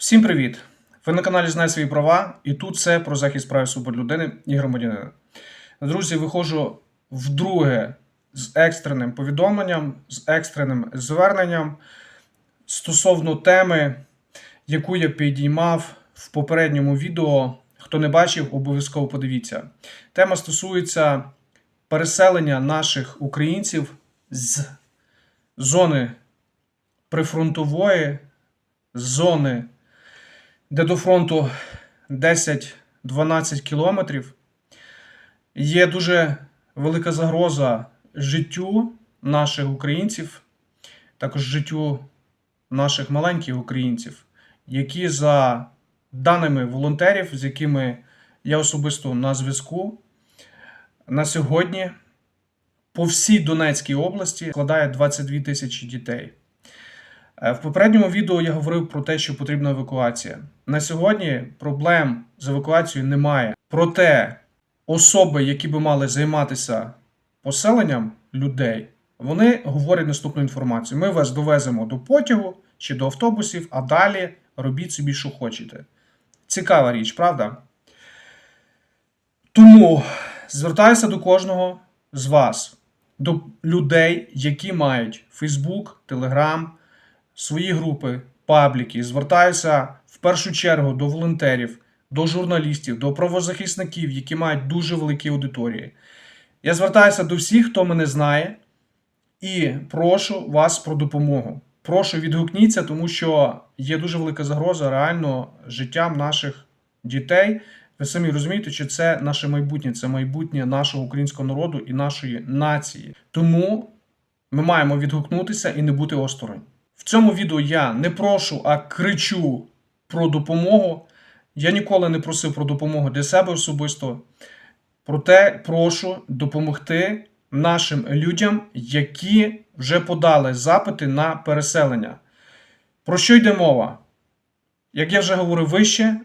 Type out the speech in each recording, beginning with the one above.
Всім привіт! Ви на каналі Знай свої права, і тут це про захист прав свобод людини і громадянина. Друзі, виходжу вдруге з екстреним повідомленням, з екстреним зверненням стосовно теми, яку я підіймав в попередньому відео. Хто не бачив, обов'язково подивіться. Тема стосується переселення наших українців з зони прифронтової, зони де до фронту 10-12 кілометрів, є дуже велика загроза життю наших українців, також життю наших маленьких українців, які за даними волонтерів, з якими я особисто на зв'язку, на сьогодні по всій Донецькій області складає 22 тисячі дітей. Е, В попередньому відео я говорив про те, що потрібна евакуація. На сьогодні проблем з евакуацією немає. Проте особи, які би мали займатися поселенням людей, вони говорять наступну інформацію: ми вас довеземо до потягу чи до автобусів, а далі робіть собі, що хочете. Цікава річ, правда? Тому звертаюся до кожного з вас, до людей, які мають Facebook, Telegram, свої групи, пабліки. Звертаюся в першу чергу до волонтерів, до журналістів, до правозахисників, які мають дуже великі аудиторії. Я звертаюся до всіх, хто мене знає, і прошу вас про допомогу. Прошу відгукніться, тому що є дуже велика загроза реально життям наших дітей. Ви самі розумієте, що це наше майбутнє, це майбутнє нашого українського народу і нашої нації. Тому ми маємо відгукнутися і не бути осторонь. В цьому відео я не прошу, а кричу про допомогу. Я ніколи не просив про допомогу для себе особисто. Проте прошу допомогти нашим людям, які вже подали запити на переселення. Про що йде мова? Як я вже говорив вище,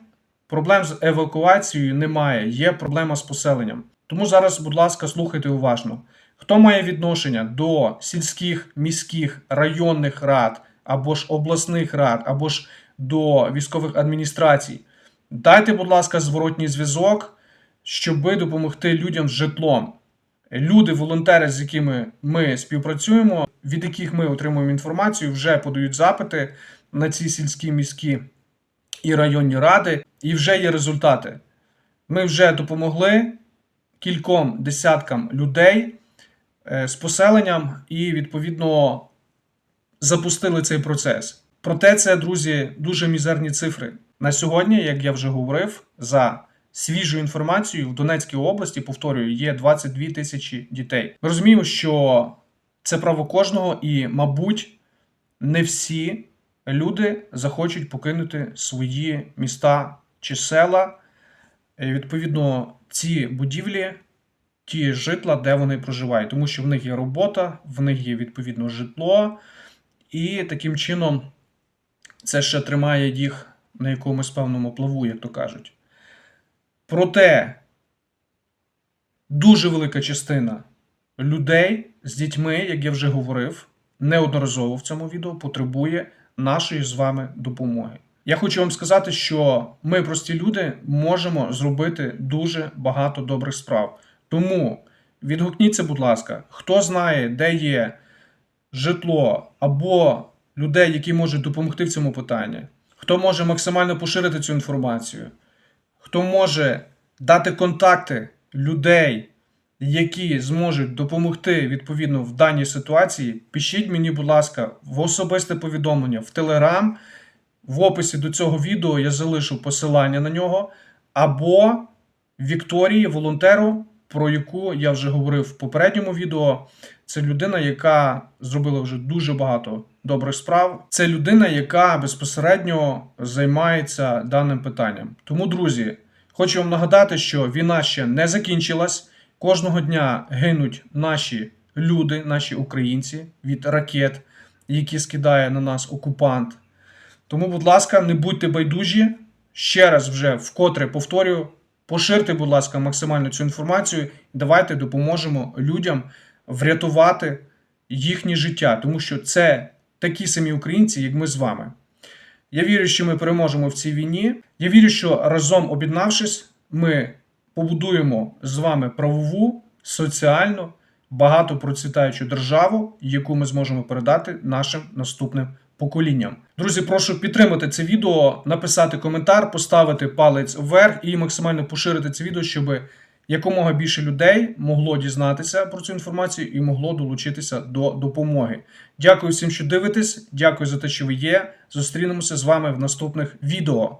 проблем з евакуацією немає, є проблема з поселенням. Тому зараз, будь ласка, слухайте уважно. Хто має відношення до сільських, міських, районних рад, або ж обласних рад, або ж до військових адміністрацій, дайте, будь ласка, зворотній зв'язок, щоб допомогти людям з житлом. Люди, волонтери, з якими ми співпрацюємо, від яких ми отримуємо інформацію, вже подають запити на ці сільські, міські і районні ради, і вже є результати. Ми вже допомогли кільком десяткам людей з поселенням і, відповідно, запустили цей процес. Проте це, друзі, дуже мізерні цифри. На сьогодні, як я вже говорив, за свіжою інформацією в Донецькій області, повторюю, є 22 тисячі дітей. Ми розуміємо, що це право кожного, і, мабуть, не всі люди захочуть покинути свої міста чи села. І, відповідно, ці будівлі, ті житла, де вони проживають, тому що в них є робота, в них є відповідно житло, і таким чином це ще тримає їх на якомусь певному плаву, як то кажуть. Проте дуже велика частина людей з дітьми, як я вже говорив, неодноразово в цьому відео потребує нашої з вами допомоги. Я хочу вам сказати, що ми, прості люди, можемо зробити дуже багато добрих справ. Тому відгукніться, будь ласка, хто знає, де є житло або людей, які можуть допомогти в цьому питанні, хто може максимально поширити цю інформацію, хто може дати контакти людей, які зможуть допомогти відповідно в даній ситуації, пишіть мені, будь ласка, в особисте повідомлення в Телеграм. В описі до цього відео я залишу посилання на нього, або Вікторії, волонтеру, про яку я вже говорив в попередньому відео. Це людина, яка зробила вже дуже багато добрих справ. Це людина, яка безпосередньо займається даним питанням. Тому, друзі, хочу вам нагадати, що війна ще не закінчилась. Кожного дня гинуть наші люди, наші українці від ракет, які скидає на нас окупант. Тому, будь ласка, не будьте байдужі. Ще раз вже вкотре повторюю, поширте, будь ласка, максимально цю інформацію. Давайте допоможемо людям врятувати їхнє життя, тому що це такі самі українці, як ми з вами. Я вірю, що ми переможемо в цій війні. Я вірю, що разом об'єднавшись, ми побудуємо з вами правову, соціальну, багато процвітаючу державу, яку ми зможемо передати нашим наступним поколінням. Друзі, прошу підтримати це відео, написати коментар, поставити палець вверх і максимально поширити це відео, щоб якомога більше людей могло дізнатися про цю інформацію і могло долучитися до допомоги. Дякую всім, що дивитесь. Дякую за те, що ви є. Зустрінемося з вами в наступних відео.